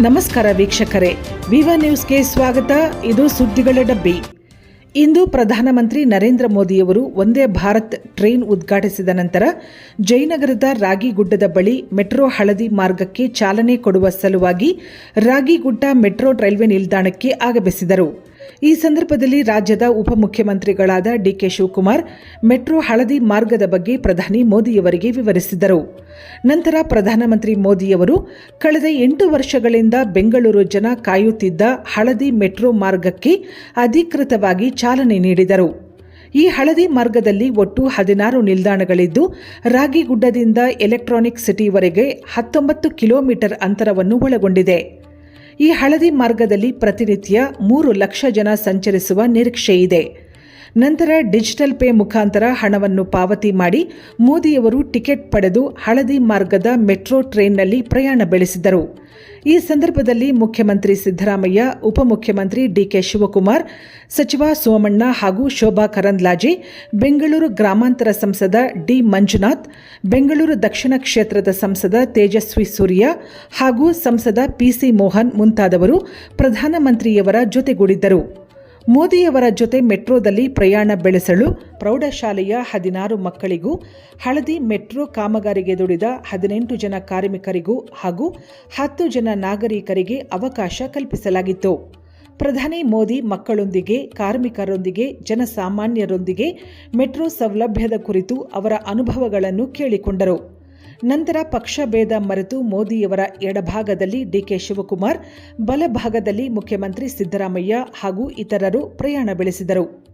ನಮಸ್ಕಾರ ವೀಕ್ಷಕರೇ. ವಿವ ನ್ಯೂಸ್ಗೆ ಸ್ವಾಗತ. ಇದು ಸುದ್ದಿಗಳ ಡಬ್ಬಿ. ಇಂದು ಪ್ರಧಾನಮಂತ್ರಿ ನರೇಂದ್ರ ಮೋದಿಯವರು ಒಂದೇ ಭಾರತ್ ಟ್ರೈನ್ ಉದ್ಘಾಟಿಸಿದ ನಂತರ ಜಯನಗರದ ರಾಗಿಗುಡ್ಡದ ಬಳಿ ಮೆಟ್ರೋ ಹಳದಿ ಮಾರ್ಗಕ್ಕೆ ಚಾಲನೆ ಕೊಡುವ ಸಲುವಾಗಿ ರಾಗಿಗುಡ್ಡ ಮೆಟ್ರೋ ರೈಲ್ವೆ ನಿಲ್ದಾಣಕ್ಕೆ ಆಗಮಿಸಿದರು. ಈ ಸಂದರ್ಭದಲ್ಲಿ ರಾಜ್ಯದ ಉಪಮುಖ್ಯಮಂತ್ರಿಗಳಾದ ಡಿಕೆ ಶಿವಕುಮಾರ್, ಮೆಟ್ರೋ ಹಳದಿ ಮಾರ್ಗದ ಬಗ್ಗೆ ಪ್ರಧಾನಿ ಮೋದಿಯವರಿಗೆ ವಿವರಿಸಿದರು. ನಂತರ ಪ್ರಧಾನಮಂತ್ರಿ ಮೋದಿಯವರು ಕಳೆದ ಎಂಟು ವರ್ಷಗಳಿಂದ ಬೆಂಗಳೂರು ಜನ ಕಾಯುತ್ತಿದ್ದ ಹಳದಿ ಮೆಟ್ರೋ ಮಾರ್ಗಕ್ಕೆ ಅಧಿಕೃತವಾಗಿ ಚಾಲನೆ ನೀಡಿದರು. ಈ ಹಳದಿ ಮಾರ್ಗದಲ್ಲಿ ಒಟ್ಟು ಹದಿನಾರು ನಿಲ್ದಾಣಗಳಿದ್ದು, ರಾಗಿಗುಡ್ಡದಿಂದ ಎಲೆಕ್ಟ್ರಾನಿಕ್ ಸಿಟಿವರೆಗೆ ಹತ್ತೊಂಬತ್ತು ಕಿಲೋಮೀಟರ್ ಅಂತರವನ್ನು ಒಳಗೊಂಡಿದೆ. ಈ ಹಳದಿ ಮಾರ್ಗದಲ್ಲಿ ಪ್ರತಿನಿತ್ಯ ಮೂರು ಲಕ್ಷ ಜನ ಸಂಚರಿಸುವ ನಿರೀಕ್ಷೆಯಿದೆ. ನಂತರ ಡಿಜಿಟಲ್ ಪೇ ಮುಖಾಂತರ ಹಣವನ್ನು ಪಾವತಿ ಮಾಡಿ ಮೋದಿಯವರು ಟಿಕೆಟ್ ಪಡೆದು ಹಳದಿ ಮಾರ್ಗದ ಮೆಟ್ರೋ ಟ್ರೈನ್ನಲ್ಲಿ ಪ್ರಯಾಣ ಬೆಳೆಸಿದರು. ಈ ಸಂದರ್ಭದಲ್ಲಿ ಮುಖ್ಯಮಂತ್ರಿ ಸಿದ್ದರಾಮಯ್ಯ, ಉಪಮುಖ್ಯಮಂತ್ರಿ ಡಿಕೆ ಶಿವಕುಮಾರ್, ಸಚಿವ ಸೋಮಣ್ಣ ಹಾಗೂ ಶೋಭಾ ಕರಂದ್ಲಾಜೆ, ಬೆಂಗಳೂರು ಗ್ರಾಮಾಂತರ ಸಂಸದ ಡಿ ಮಂಜುನಾಥ್, ಬೆಂಗಳೂರು ದಕ್ಷಿಣ ಕ್ಷೇತ್ರದ ಸಂಸದ ತೇಜಸ್ವಿ ಸೂರ್ಯ ಹಾಗೂ ಸಂಸದ ಪಿಸಿ ಮೋಹನ್ ಮುಂತಾದವರು ಪ್ರಧಾನಮಂತ್ರಿಯವರ ಜೊತೆಗೂಡಿದ್ದರು. ಮೋದಿಯವರ ಜೊತೆ ಮೆಟ್ರೋದಲ್ಲಿ ಪ್ರಯಾಣ ಬೆಳೆಸಲು ಪ್ರೌಢಶಾಲೆಯ ಹದಿನಾರು ಮಕ್ಕಳಿಗೂ, ಹಳದಿ ಮೆಟ್ರೋ ಕಾಮಗಾರಿಗೆ ದುಡಿದ ಹದಿನೆಂಟು ಜನ ಕಾರ್ಮಿಕರಿಗೂ ಹಾಗೂ ಹತ್ತು ಜನ ನಾಗರಿಕರಿಗೆ ಅವಕಾಶ ಕಲ್ಪಿಸಲಾಗಿತ್ತು. ಪ್ರಧಾನಿ ಮೋದಿ ಮಕ್ಕಳೊಂದಿಗೆ, ಕಾರ್ಮಿಕರೊಂದಿಗೆ, ಜನಸಾಮಾನ್ಯರೊಂದಿಗೆ ಮೆಟ್ರೋ ಸೌಲಭ್ಯದ ಕುರಿತು ಅವರ ಅನುಭವಗಳನ್ನು ಕೇಳಿಕೊಂಡರು. ನಂತರ ಪಕ್ಷ ಭೇದ ಮರೆತು ಮೋದಿಯವರ ಎಡಭಾಗದಲ್ಲಿ ಡಿಕೆ ಶಿವಕುಮಾರ್, ಬಲಭಾಗದಲ್ಲಿ ಮುಖ್ಯಮಂತ್ರಿ ಸಿದ್ದರಾಮಯ್ಯ ಹಾಗೂ ಇತರರು ಪ್ರಯಾಣ ಬೆಳೆಸಿದರು.